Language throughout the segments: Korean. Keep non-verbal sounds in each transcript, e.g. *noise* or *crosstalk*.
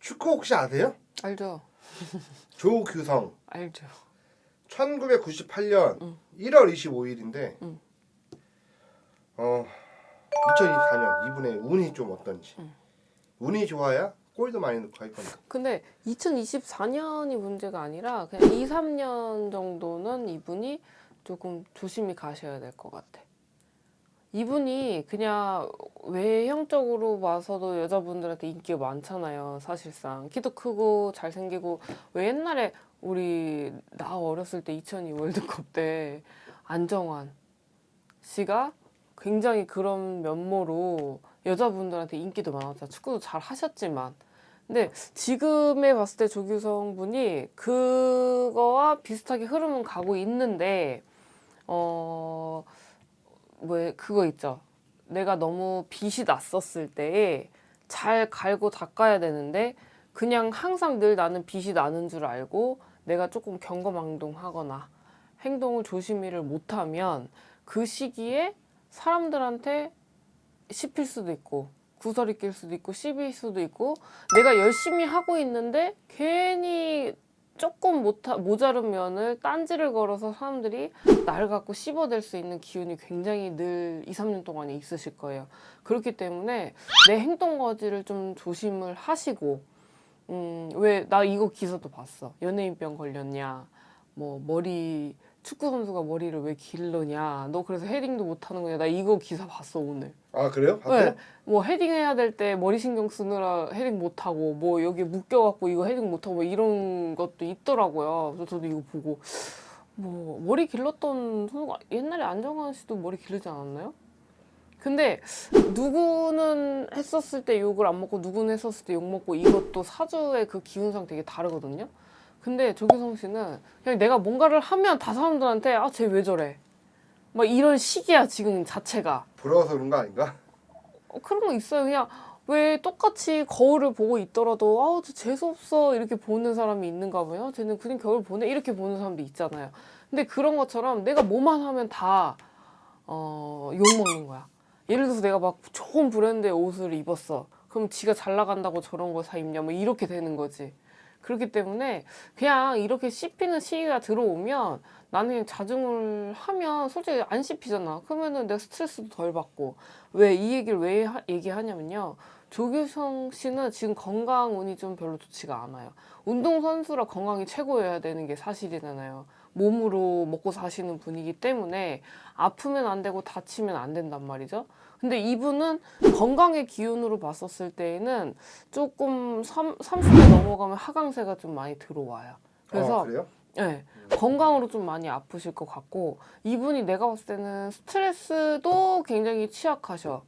축구 혹시 아세요? 알죠. *laughs* 조규성 알죠. 1998년 응. 1월 25일인데 응. 어 2024년 이분의 운이 좀 어떤지 응. 운이 좋아야 골도 많이 넣고 할 겁니다. 근데 2024년이 문제가 아니라 그냥 2, 3년 정도는 이분이 조금 조심히 가셔야 될 것 같아. 이분이 그냥 외형적으로 봐서도 여자분들한테 인기가 많잖아요. 사실상 키도 크고 잘생기고 왜 옛날에 우리 나 어렸을 때 2002 월드컵 때 안정환 씨가 굉장히 그런 면모로 여자분들한테 인기도 많았잖아. 축구도 잘 하셨지만. 근데 지금에 봤을 때 조규성 분이 그거와 비슷하게 흐름은 가고 있는데 어, 왜 그거 있죠. 내가 너무 빛이 났었을 때에 잘 갈고 닦아야 되는데 그냥 항상 늘 나는 빛이 나는 줄 알고 내가 조금 경거망동하거나 행동을 조심히를 못하면 그 시기에 사람들한테 씹힐 수도 있고 구설이 낄 수도 있고 씹일 수도 있고 내가 열심히 하고 있는데 괜히 조금 못하, 모자른 면을 딴지를 걸어서 사람들이 나를 갖고 씹어댈 수 있는 기운이 굉장히 늘 2, 3년 동안에 있으실 거예요. 그렇기 때문에 내 행동 거지를 좀 조심을 하시고 음, 왜 나 이거 기사도 봤어. 연예인병 걸렸냐. 뭐 머리 축구 선수가 머리를 왜 길르냐. 너 그래서 헤딩도 못 하는 거냐. 나 이거 기사 봤어, 오늘. 아 그래요? 봤어요? 네. 뭐 헤딩 해야 될 때 머리 신경 쓰느라 헤딩 못 하고 뭐 여기 묶여 갖고 이거 헤딩 못 하고 뭐 이런 것도 있더라고요. 그래서 저도 이거 보고 뭐 머리 길렀던 선수가 옛날에 안정환 씨도 머리 기르지 않았나요? 근데 누구는 했었을 때 욕을 안 먹고 누구는 했었을 때 욕 먹고 이것도 사주의 그 기운상 되게 다르거든요. 근데 조규성 씨는 그냥 내가 뭔가를 하면 다 사람들한테 아 쟤 왜 저래 막 이런 식이야 지금 자체가 부러워서 그런 거 아닌가? 어, 그런 거 있어요. 그냥 왜 똑같이 거울을 보고 있더라도 아우 저 재수 없어 이렇게 보는 사람이 있는가 봐요. 쟤는 그냥 겨울 보내 이렇게 보는 사람도 있잖아요. 근데 그런 것처럼 내가 뭐만 하면 다 어, 욕 먹는 거야. 예를 들어서 내가 막 좋은 브랜드의 옷을 입었어. 그럼 지가 잘 나간다고 저런 거 사 입냐 뭐 이렇게 되는 거지. 그렇기 때문에 그냥 이렇게 씹히는 시기가 들어오면 나는 자중을 하면 솔직히 안 씹히잖아. 그러면은 내가 스트레스도 덜 받고 왜 이 얘기를 왜 하- 얘기하냐면요. 조규성 씨는 지금 건강 운이 좀 별로 좋지가 않아요. 운동 선수라 건강이 최고여야 되는 게 사실이잖아요. 몸으로 먹고 사시는 분이기 때문에 아프면 안 되고 다치면 안 된단 말이죠. 근데 이분은 건강의 기운으로 봤었을 때에는 조금 3, 30대 넘어가면 하강세가 좀 많이 들어와요. 그래서 아, 그래요? 네, 건강으로 좀 많이 아프실 것 같고 이분이 내가 봤을 때는 스트레스도 굉장히 취약하셔.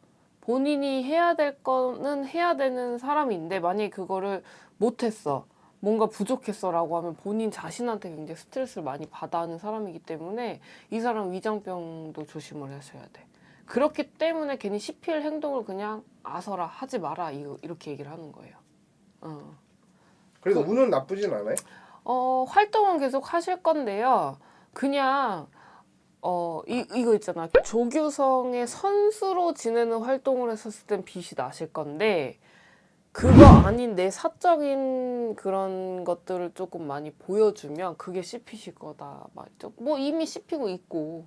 본인이 해야 될 거는 해야 되는 사람인데 만약에 그거를 못했어. 뭔가 부족했어라고 하면 본인 자신한테 굉장히 스트레스를 많이 받아 하는 사람이기 때문에 이 사람 위장병도 조심을 하셔야 돼. 그렇기 때문에 괜히 씹힐 행동을 그냥 아서라 하지 마라 이렇게 얘기를 하는 거예요. 어. 그래도 그- 운은 나쁘진 않아요? 어, 활동은 계속 하실 건데요. 그냥 어, 이, 이거 있잖아. 조규성의 선수로 지내는 활동을 했었을 땐 빛이 나실 건데 그거 아닌 내 사적인 그런 것들을 조금 많이 보여주면 그게 씹히실 거다. 뭐 이미 씹히고 있고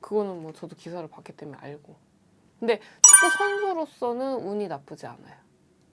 그거는 뭐 저도 기사를 봤기 때문에 알고. 근데 축구 선수로서는 운이 나쁘지 않아요.